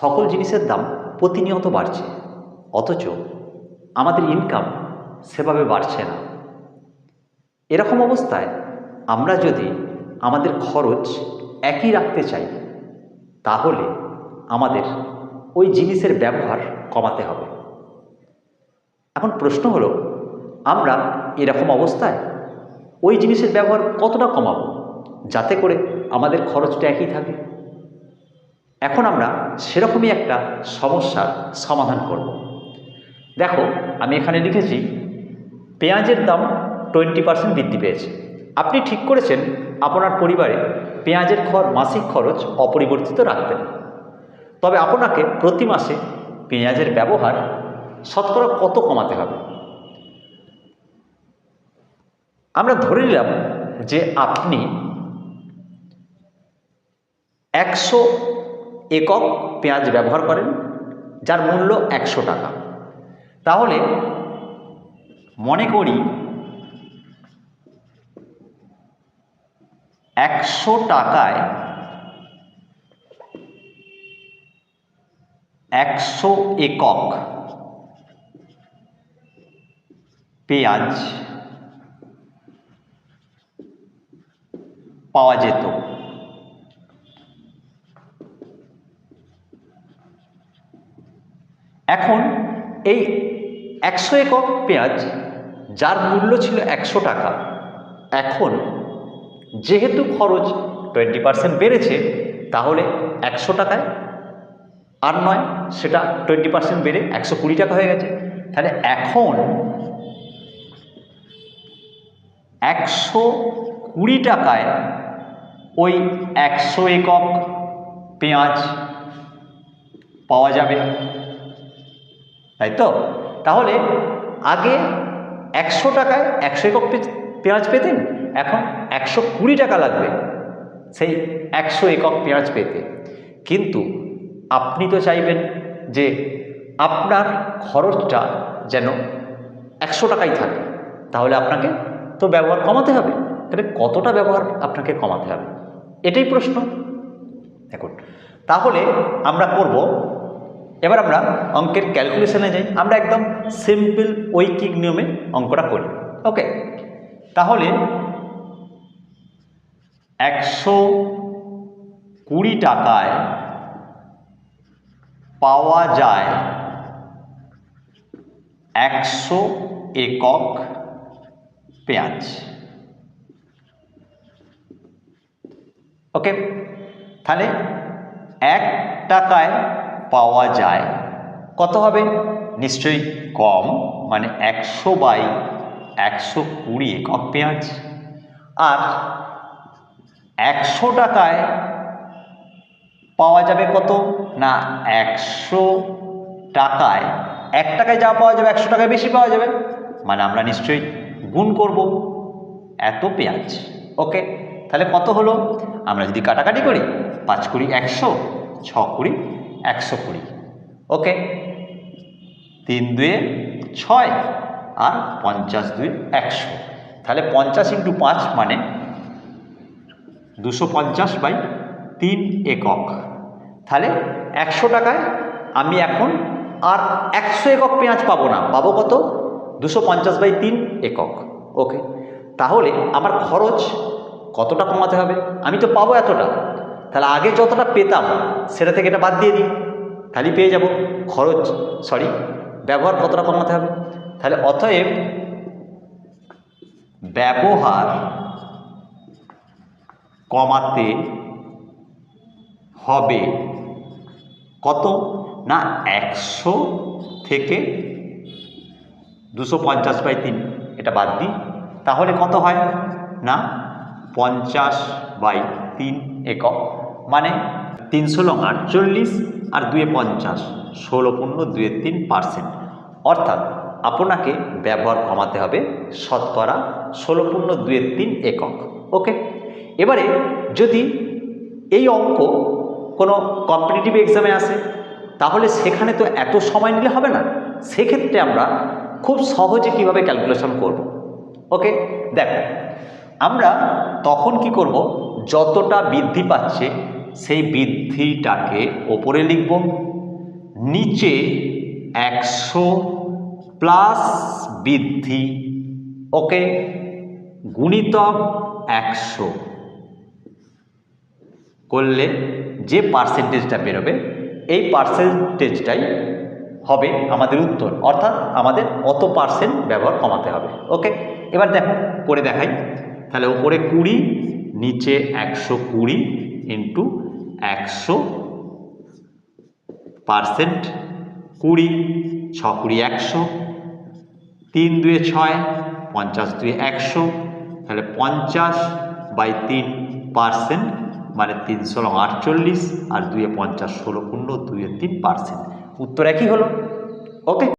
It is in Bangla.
সকল জিনিসের দাম প্রতিনিয়ত বাড়ছে। অথচ আমাদের ইনকাম সেভাবে বাড়ছে না। এরকম অবস্থায় আমরা যদি আমাদের খরচ একই রাখতে চাই, তাহলে আমাদের ওই জিনিসের ব্যবহার কমাতে হবে। এখন প্রশ্ন হলো, আমরা এরকম অবস্থায় ওই জিনিসের ব্যবহার কতটা কমাবো, যাতে করে আমাদের খরচটা একই থাকে? এখন আমরা সেরকমই একটা সমস্যার সমাধান করব। দেখো, আমি এখানে লিখেছি, পেঁয়াজের দাম টোয়েন্টি পার্সেন্ট বৃদ্ধি পেয়েছে। আপনি ঠিক করেছেন, আপনার পরিবারে পেঁয়াজের খর মাসিক খরচ অপরিবর্তিত রাখবেন। তবে আপনাকে প্রতি মাসে পেঁয়াজের ব্যবহার শতকরা কত কমাতে হবে? আমরা ধরে নিলাম যে আপনি একশো একক পেঁয়াজ ব্যবহার করেন, যার মূল্য একশো টাকা। তাহলে মনে করি একশো টাকায় একশো একক পেঁয়াজ পাওয়া যেত। এখন এই একশো একক পেঁয়াজ, যার মূল্য ছিল একশো টাকা, এখন যেহেতু খরচ টোয়েন্টি পার্সেন্ট বেড়েছে, তাহলে একশো টাকায় আর নয়, সেটা টোয়েন্টি পার্সেন্ট বেড়ে একশো কুড়ি টাকা হয়ে গেছে। তাহলে এখন একশো কুড়ি টাকায় ওই একশো একক পেঁয়াজ পাওয়া যাবে। তাই তো? তাহলে আগে একশো টাকায় একশো একক পেঁয়াজ পেতেন, এখন একশো কুড়ি টাকা লাগবে সেই একশো একক পেঁয়াজ পেতে। কিন্তু আপনি তো চাইবেন যে আপনার খরচটা যেন একশো টাকাই থাকে, তাহলে আপনাকে তো ব্যবহার কমাতে হবে। তাহলে কতটা ব্যবহার আপনাকে কমাতে হবে? এটাই প্রশ্ন। দেখুন, তাহলে আমরা করব এবার আমরা অঙ্কের ক্যালকুলেশনে যাই। আমরা একদম সিম্পল ঐকিক নিয়মে অঙ্কটা করি। ওকে? তাহলে একশো কুড়ি টাকায় পাওয়া যায় একশো একক পেঁয়াজ। ওকে? তাহলে এক টাকায় পাওয়া যায়। কত হবে? নিশ্চয়ই কম মানে একশো বাই একশো কুড়ি একক পেঁয়াজ। আর একশো টাকায় পাওয়া যাবে কত? না, একশো টাকায়। এক টাকায় যা পাওয়া যাবে, একশো টাকায় বেশি পাওয়া যাবে। মানে আমরা নিশ্চয়ই গুণ করব এত পেঁয়াজ। ওকে, তাহলে কত হলো? আমরা যদি কাটাকাটি করি, পাঁচ কুড়ি একশো, ছ কুড়ি একশো কুড়ি। ওকে? তিন দুয়ে ছয় আর পঞ্চাশ দুয়ে একশো। তাহলে পঞ্চাশ ইন্টু পাঁচ মানে দুশো পঞ্চাশ বাই তিন একক। তাহলে একশো টাকায় আমি এখন আর একশো একক পেঁয়াজ পাবো না। পাবো কত? দুশো পঞ্চাশ বাই তিন একক। ওকে? তাহলে আমার খরচ কতটা কমাতে হবে? আমি তো পাবো এতটা। তাহলে আগে যতটা পেতাম, সেটা থেকে এটা বাদ দিয়ে দিই। তাহলেই পেয়ে যাব। খরচ সরি ব্যবহার কতটা কমাতে হবে? তাহলে অতএব ব্যবহার কমাতে হবে কত? না, একশো থেকে দুশো পঞ্চাশ বাই তিন, এটা বাদ দিই। তাহলে কত হয়? না, পঞ্চাশ বাই তিন একক। মানে তিনশো লং আটচল্লিশ আর দুয়ে পঞ্চাশ, ষোলো পূর্ণ দুয়ে তিন পার্সেন্ট। অর্থাৎ আপনাকে ব্যবহার কমাতে হবে শতকরা ষোলো পূর্ণ দুয়ে তিন একক, ওকে? এবারে যদি এই অঙ্ক কোনো কম্পিটিটিভ এক্সামে আসে, তাহলে সেখানে তো এত সময় নিলে হবে না। সেক্ষেত্রে আমরা খুব সহজে কীভাবে ক্যালকুলেশন করব, ওকে? দেখো, আমরা তখন কি করব? যতটা বৃদ্ধি পাচ্ছে সেই বৃদ্ধিটাকে ওপরে লিখব। নিচে একশো প্লাস বৃদ্ধি ওকে? গুণিতক একশো। করলে যে পার্সেন্টেজটা বেরোবে, এই পার্সেন্টেজটাই হবে আমাদের উত্তর। অর্থাৎ আমাদের অত পার্সেন্ট ব্যবহার কমাতে হবে, ওকে? এবার দেখো, করে দেখাই। তাহলে ওপরে কুড়ি নিচে একশো কুড়ি ইন্টু একশো পার্সেন্ট কুড়ি, ছ কুড়ি একশো, তিন দুয়ে ছয়, পঞ্চাশ দুয়ে একশো, তাহলে পঞ্চাশ বাই তিন পার্সেন্ট মানে তিনশো আটচল্লিশ আর দুয়ে পঞ্চাশ ষোলো পূর্ণ দুয়ে তিন পার্সেন্ট উত্তর একই হলো। ওকে